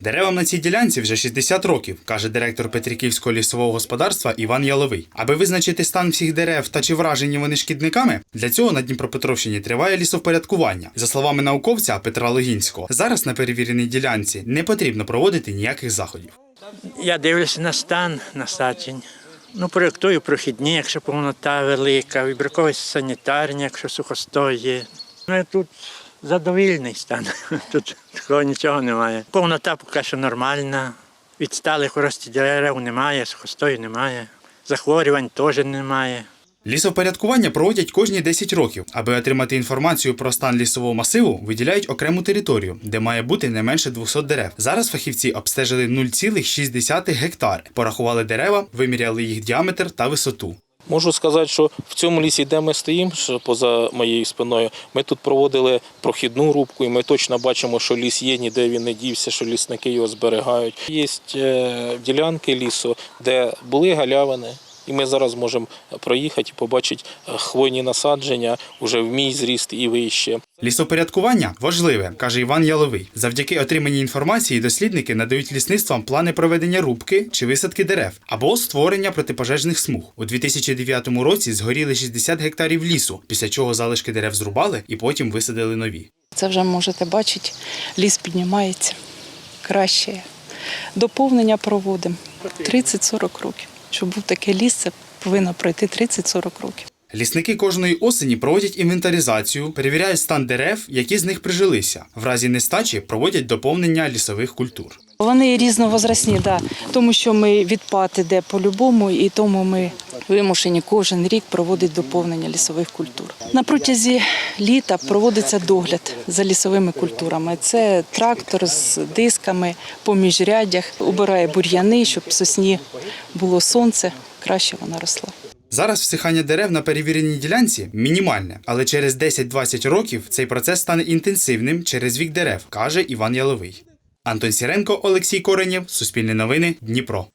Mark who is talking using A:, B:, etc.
A: Деревам на цій ділянці вже 60 років, каже директор Петриківського лісового господарства Іван Яловий. Аби визначити стан всіх дерев та чи вражені вони шкідниками, для цього на Дніпропетровщині триває лісовпорядкування. За словами науковця Петра Логінського, зараз на перевіреній ділянці не потрібно проводити ніяких заходів.
B: Я дивлюся на стан насаджень. Ну, проєктую прохідні, якщо повнота велика, вибіркові санітарні, якщо сухостой є. Ну, я тут задовільний стан. Тут такого нічого немає. Повнота поки що нормальна. Відсталих рості дерев немає, сухостою немає. Захворювань теж немає.
A: Лісовпорядкування проводять кожні 10 років. Аби отримати інформацію про стан лісового масиву, виділяють окрему територію, де має бути не менше 200 дерев. Зараз фахівці обстежили 0,6 гектари, порахували дерева, виміряли їх діаметр та висоту.
C: Можу сказати, що в цьому лісі, де ми стоїмо, що поза моєю спиною, ми тут проводили прохідну рубку, і ми точно бачимо, що ліс є, ніде він не дівся, що лісники його зберігають. Є е, ділянки лісу, де були галявини. І ми зараз можемо проїхати і побачити е, хвойні насадження уже в мій зріст і вище.
A: Лісопорядкування важливе, каже Іван Яловий. Завдяки отриманій інформації дослідники надають лісництвам плани проведення рубки чи висадки дерев або створення протипожежних смуг. У 2009 році згоріли 60 гектарів лісу, після чого залишки дерев зрубали і потім висадили нові.
D: Це вже можете бачити, ліс піднімається краще. Доповнення проводимо 30-40 років. Щоб був таке ліс, це повинно пройти 30-40 років.
A: Лісники кожної осені проводять інвентаризацію, перевіряють стан дерев, які з них прижилися. В разі нестачі проводять доповнення лісових культур.
D: Вони різновозрастні, да. тому що ми відпад іде по-любому, і тому ми вимушені кожен рік проводити доповнення лісових культур. На протязі літа проводиться догляд за лісовими культурами. Це трактор з дисками по міжрядях, убирає бур'яни, щоб сосні було сонце, краще вона росла.
A: Зараз всихання дерев на перевіреній ділянці мінімальне, але через 10-20 років цей процес стане інтенсивним через вік дерев, каже Іван Яловий. Антон Сіренко, Олексій Коренєв, Суспільне новини, Дніпро.